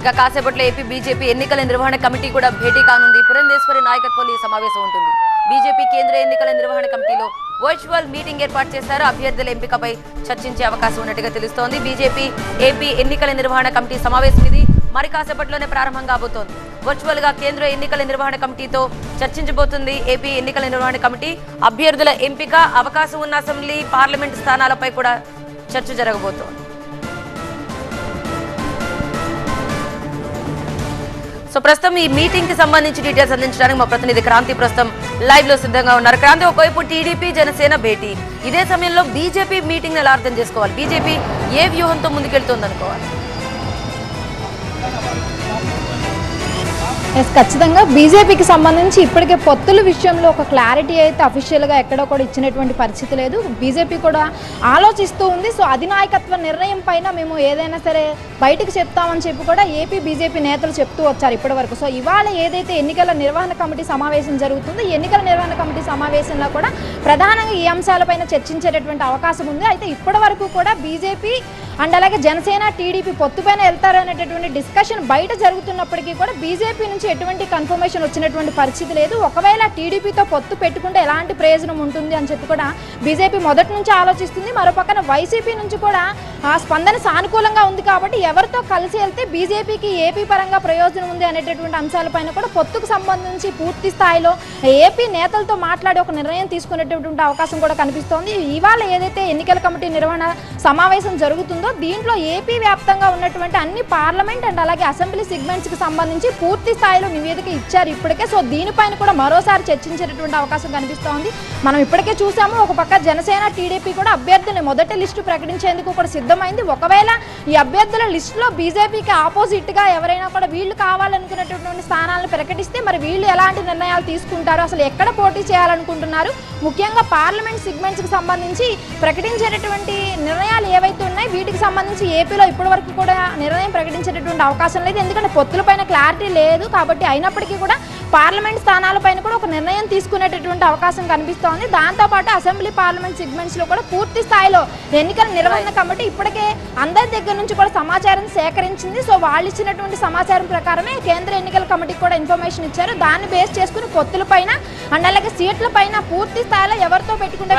ఇక కాసేపట్లో AP BJP ఎన్నికల నిర్వహణ కమిటీ కూడా భేటీ కానుంది. పురంధేశ్వరి నాయకత్వంలో ఈ సమావేశం ఉంటుంది. బీజేపీ కేంద్ర ఎన్నికల నిర్వహణ కమిటీలో వర్చువల్ మీటింగ్ ఏర్పాటు చేశారు. అభ్యర్థుల ఎంపికపై చర్చించే అవకాశం ఉన్నట్టుగా తెలుస్తోంది. బీజేపీ ఏపీ ఎన్నికల నిర్వహణ కమిటీ సమావేశం ఇది మరి కాసేపట్లోనే ప్రారంభం కాబోతోంది. వర్చువల్గా కేంద్ర ఎన్నికల నిర్వహణ కమిటీతో చర్చించబోతుంది ఏపీ ఎన్నికల నిర్వహణ కమిటీ. అభ్యర్థుల ఎంపిక అవకాశం ఉన్న అసెంబ్లీ పార్లమెంట్ స్థానాలపై కూడా చర్చ జరగబోతోంది. సో ప్రస్తుతం ఈ మీటింగ్కి సంబంధించి డీటెయిల్స్ అందించడానికి మా ప్రతినిధి క్రాంతి ప్రస్తుతం లైవ్లో సిద్ధంగా ఉన్నారు. క్రాంతి ఒకవైపు టీడీపీ జనసేన భేటీ. ఇదే సమయంలో బీజేపీ మీటింగ్ ఎలా అర్థం చేసుకోవాలి? బీజేపీ ఏ వ్యూహంతో ముందుకెళ్తుంది అనుకోవాలి ఎస్ ఖచ్చితంగా. బీజేపీకి సంబంధించి ఇప్పటికే పొత్తుల విషయంలో ఒక క్లారిటీ అయితే అఫీషియల్గా ఎక్కడో కూడా ఇచ్చినటువంటి పరిస్థితి లేదు. బీజేపీ కూడా ఆలోచిస్తూ ఉంది. సో అధినాయకత్వ నిర్ణయం పైన మేము ఏదైనా సరే బయటకు చెప్తామని చెప్పి కూడా ఏపీ బీజేపీ నేతలు చెప్తూ వచ్చారు ఇప్పటి వరకు సో ఇవాళ ఏదైతే ఎన్నికల నిర్వహణ కమిటీ సమావేశం జరుగుతుందో ఎన్నికల నిర్వహణ కమిటీ సమావేశంలో కూడా ప్రధానంగా ఈ అంశాలపైన చర్చించేటటువంటి అవకాశం ఉంది. అయితే ఇప్పటి వరకు కూడా బీజేపీ అండ్ అలాగే జనసేన టీడీపీ పొత్తుపైన వెళ్తారు అనేటటువంటి డిస్కషన్ బయట జరుగుతున్నప్పటికీ కూడా బీజేపీ నుంచి ఎటువంటి కన్ఫర్మేషన్ వచ్చినటువంటి పరిస్థితి లేదు. ఒకవేళ టీడీపీతో పొత్తు పెట్టుకుంటే ఎలాంటి ప్రయోజనం ఉంటుంది అని చెప్పి కూడా బీజేపీ మొదటి నుంచి ఆలోచిస్తుంది. మరోపక్కన వైసీపీ నుంచి కూడా ఆ స్పందన సానుకూలంగా ఉంది కాబట్టి ఎవరితో కలిసి వెళ్తే బీజేపీకి ఏపీ పరంగా ప్రయోజనం ఉంది అనేటటువంటి అంశాలపైన కూడా పొత్తుకు సంబంధించి పూర్తి స్థాయిలో ఏపీ నేతలతో మాట్లాడి ఒక నిర్ణయం తీసుకునేటటువంటి అవకాశం కూడా కనిపిస్తోంది. ఇవాళ ఏదైతే ఎన్నికల కమిటీ నిర్వహణ సమావేశం జరుగుతుందో దీంట్లో ఏపీ వ్యాప్తంగా ఉన్నటువంటి అన్ని పార్లమెంట్ అండ్ అలాగే అసెంబ్లీ సెగ్మెంట్స్కి సంబంధించి పూర్తి స్థాయిలో నివేదిక ఇచ్చారు ఇప్పటికే. సో దీనిపైన కూడా మరోసారి చర్చించేటటువంటి అవకాశం కనిపిస్తోంది. మనం ఇప్పటికే చూసాము ఒక పక్క జనసేన టీడీపీ కూడా అభ్యర్థుల్ని మొదటి లిస్టు ప్రకటించేందుకు కూడా సిద్ధమైంది. ఒకవేళ ఈ అభ్యర్థుల లిస్టులో బీజేపీకి ఆపోజిట్గా ఎవరైనా కూడా వీళ్ళు కావాలనుకున్నటువంటి స్థానాలను ప్రకటిస్తే మరి వీళ్ళు ఎలాంటి నిర్ణయాలు తీసుకుంటారు? అసలు ఎక్కడ పోటీ చేయాలనుకుంటున్నారు? ముఖ్యంగా పార్లమెంట్ సెగ్మెంట్స్కి సంబంధించి ప్రకటించేటటువంటి నిర్ణయాలు ఏవైతే ఉన్నాయి వీటికి సంబంధించి ఏపీలో ఇప్పటి వరకు కూడా నిర్ణయం ప్రకటించేటటువంటి అవకాశం లేదు. ఎందుకంటే పొత్తులపైన క్లారిటీ లేదు కాబట్టి అయినప్పటికీ కూడా పార్లమెంట్ స్థానాలపైన కూడా ఒక నిర్ణయం తీసుకునేటటువంటి అవకాశం కనిపిస్తోంది. దాంతోపాటు అసెంబ్లీ పార్లమెంట్ సెగ్మెంట్స్లో కూడా పూర్తి స్థాయిలో ఎన్నికల నిర్వహణ కమిటీ ఇప్పటికే అందరి దగ్గర నుంచి కూడా సమాచారం సేకరించింది. సో వాళ్ళు ఇచ్చినటువంటి సమాచారం ప్రకారమే కేంద్ర ఎన్నికల కమిటీకి కూడా ఇన్ఫర్మేషన్ ఇచ్చారు. దాన్ని బేస్ చేసుకుని పొత్తుల పైన అండ్ అలాగే సీట్ల పైన పూర్తి స్థాయిలో ఎవరితో పెట్టుకుంటే